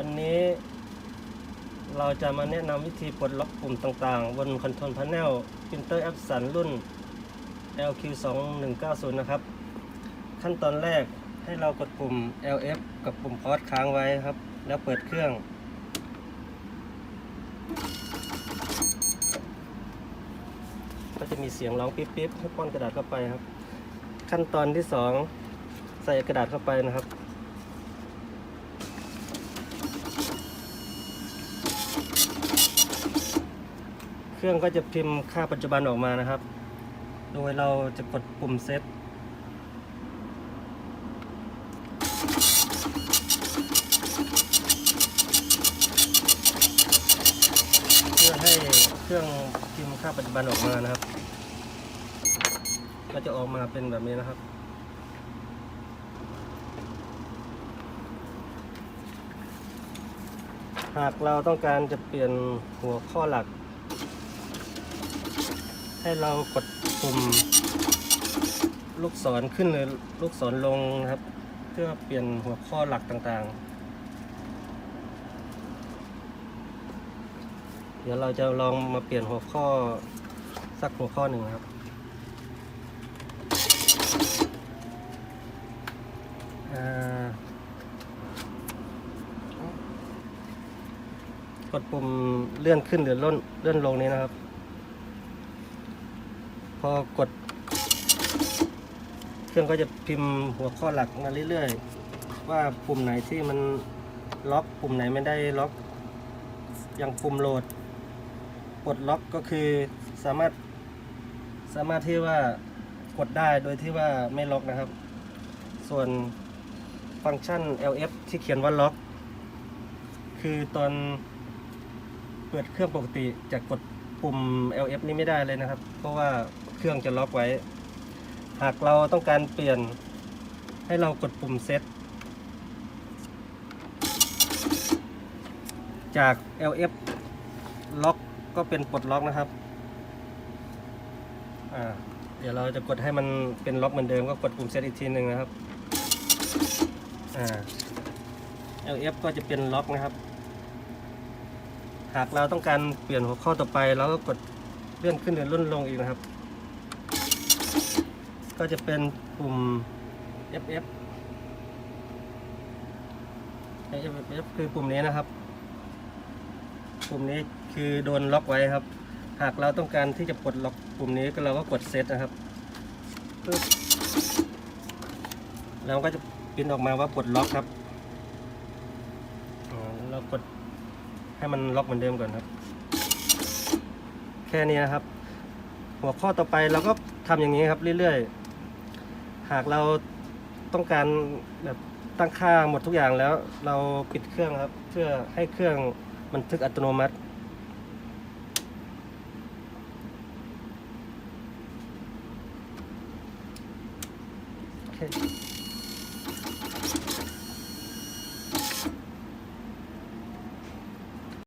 วันนี้เราจะมาแนะนำวิธีปลดล็อกปุ่มต่างๆ บนคอนโทรลพา n เนล Printer Epson รุ่น LQ2190 นะครับ ขั้นตอนแรกให้เรากดปุ่ม LF กับปุ่มพอสค้างไว้ครับ แล้วเปิดเครื่อง ก็จะมีเสียงร้องปิ๊บๆให้ป้อนกระดาษเข้าไปครับ ขั้นตอนที่สองใส่กระดาษเข้าไปนะครับ เครื่องก็จะพิมพ์ค่าปัจจุบันออกมานะครับ โดยเราจะกดปุ่มเซตเพื่อให้เครื่องพิมพ์ค่าปัจจุบันออกมานะครับ ก็จะออกมาเป็นแบบนี้นะครับหากเราต้องการจะเปลี่ยนหัวข้อหลัก ให้เรากดปุ่มลูกศรขึ้นหรือลูกศรลงนะครับ เพื่อเปลี่ยนหัวข้อหลักต่างๆ เดี๋ยวเราจะลองมาเปลี่ยนหัวข้อสักหัวข้อหนึ่งครับกดปุ่มเลื่อนขึ้นหรือเลื่อนเลื่อนลงนี้นะครับ อกด เครื่องก็จะพิมพ์หัวข้อหลักมาเรื่อยๆ ว่าปุ่มไหนที่มันล็อกปุ่มไหนไม่ได้ล็อก อย่างปุ่มโหลดปลดล็อกก็คือสามารถสามารถที่ว่ากดได้โดยที่ว่าไม่ล็อกนะครับ ส่วนฟังก์ชัน LF ที่เขียนว่าล็อก คือตอนเปิดเครื่องปกติจะกดปุ่ม LF นี้ไม่ได้เลยนะครับ เพราะว่า เครื่องจะล็อกไว้ หากเราต้องการเปลี่ยนให้เรากดปุ่มเซตจาก LF ล็อกก็เป็นปลดล็อกนะครับอ่าเดี๋ยวเราจะกดให้มันเป็นล็อกเหมือนเดิมก็กดปุ่มเซตอีกทีหนึ่งนะครับอ่า LF ก็จะเป็นล็อกนะครับ หากเราต้องการเปลี่ยนหัวข้อต่อไปเราก็กดเลื่อนขึ้นหรือเลื่อนลงอีกนะครับ ก็จะเป็นปุ่ม FF FF คือปุ่มนี้นะครับ ปุ่มนี้คือโดนล็อกไว้ครับ หากเราต้องการที่จะปลดล็อกปุ่มนี้ก็เราก็กดเซตนะครับปึ๊บแล้วก็จะปริ้นออกมาว่าปลดล็อกครับเรากดให้มันล็อกเหมือนเดิมก่อนครับ แค่นี้นะครับ หัวข้อต่อไปเราก็ทำอย่างนี้ครับเรื่อยๆ หากเราต้องการแบบตั้งค่าหมดทุกอย่างแล้ว เราปิดเครื่องครับ เพื่อให้เครื่องบันทึกอัตโนมัติ โอเค